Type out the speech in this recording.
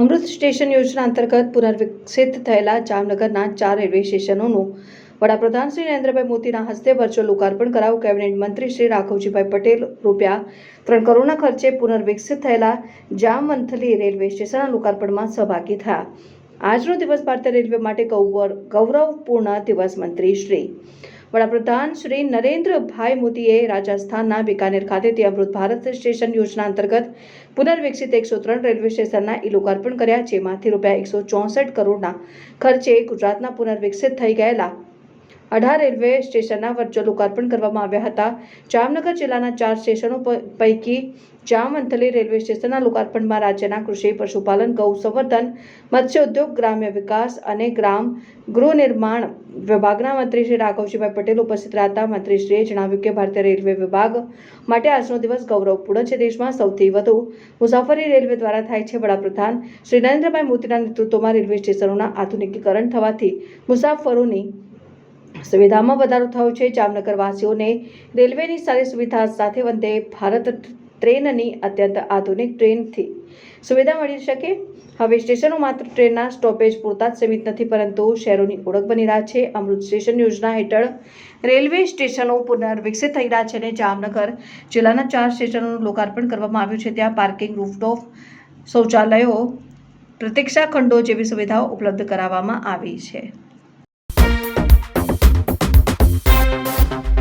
અમૃત station યોજના અંતર્ગત પુનર્વિકસિત થયેલા જામનગરના ચાર રેલવે સ્ટેશનોનું વડાપ્રધાન શ્રી નરેન્દ્રભાઈ મોદીના હસ્તે વર્ચ્યુઅલ લોકાર્પણ કરાવું. કેબિનેટ મંત્રી શ્રી રાઘવજીભાઈ પટેલ રૂપિયા ત્રણ કરોડના ખર્ચે પુનર્વિકસિત થયેલા જામવંથલી રેલવે સ્ટેશનના લોકાર્પણમાં સહભાગી થયા. આજનો દિવસ ભારતીય રેલવે માટે ગૌરવપૂર્ણ દિવસ, મંત્રી શ્રી વડાપ્રધાન શ્રી નરેન્દ્રભાઈ મોદીએ રાજસ્થાનના બિકાનેર ખાતેથી અમૃત ભારત સ્ટેશન યોજના અંતર્ગત પુનર્વિકસિત એકસો ત્રણ રેલવે સ્ટેશનના ઈ લોકાર્પણ કર્યા, જેમાંથી રૂપિયા એકસો ચોસઠ કરોડના ખર્ચે ગુજરાતના પુનર્વિકસિત થઈ ગયેલા અઢાર રેલવે સ્ટેશનના વર્ચ્યુઅલ લોકાર્પણ કરવામાં આવ્યા હતા. જામનગર જિલ્લાના ચાર સ્ટેશનો પૈકી જામવંથલી રેલવે સ્ટેશનના લોકાર્પણમાં રાજ્યના કૃષિ, પશુપાલન, ગૌ સંવર્ધન, મત્સ્ય ઉદ્યોગ, ગ્રામ્ય વિકાસ અને ગ્રામ ગૃહ નિર્માણ વિભાગના મંત્રી શ્રી રાઘવજીભાઈ પટેલ ઉપસ્થિત રહેતા હતા મંત્રીશ્રીએ જણાવ્યું કે ભારતીય રેલવે વિભાગ માટે આજનો દિવસ ગૌરવપૂર્ણ છે. દેશમાં સૌથી વધુ મુસાફરી રેલવે દ્વારા થાય છે. વડાપ્રધાન શ્રી નરેન્દ્રભાઈ મોદીના નેતૃત્વમાં રેલવે સ્ટેશનોના આધુનિકીકરણ થવાથી મુસાફરોની સુવિધામાં વધારો થયો છે. જામનગરવાસીઓને રેલવેની સારી સુવિધા સાથે વંદે ભારત ટ્રેનની અત્યંત આધુનિક ટ્રેનથી સુવિધા મળી શકે. હવે સ્ટેશનો માત્ર ટ્રેનના સ્ટોપેજ પૂરતા જ સીમિત નથી, પરંતુ શહેરોની ઓળખ બની રહ્યા છે. અમૃત સ્ટેશન યોજના હેઠળ રેલવે સ્ટેશનો પુનર્વિકસિત થઈ રહ્યા છે અને જામનગર જિલ્લાના ચાર સ્ટેશનોનું લોકાર્પણ કરવામાં આવ્યું છે. ત્યાં પાર્કિંગ રૂફટોપ શૌચાલયો, પ્રતીક્ષા ખંડો જેવી સુવિધાઓ ઉપલબ્ધ કરાવવામાં આવી છે.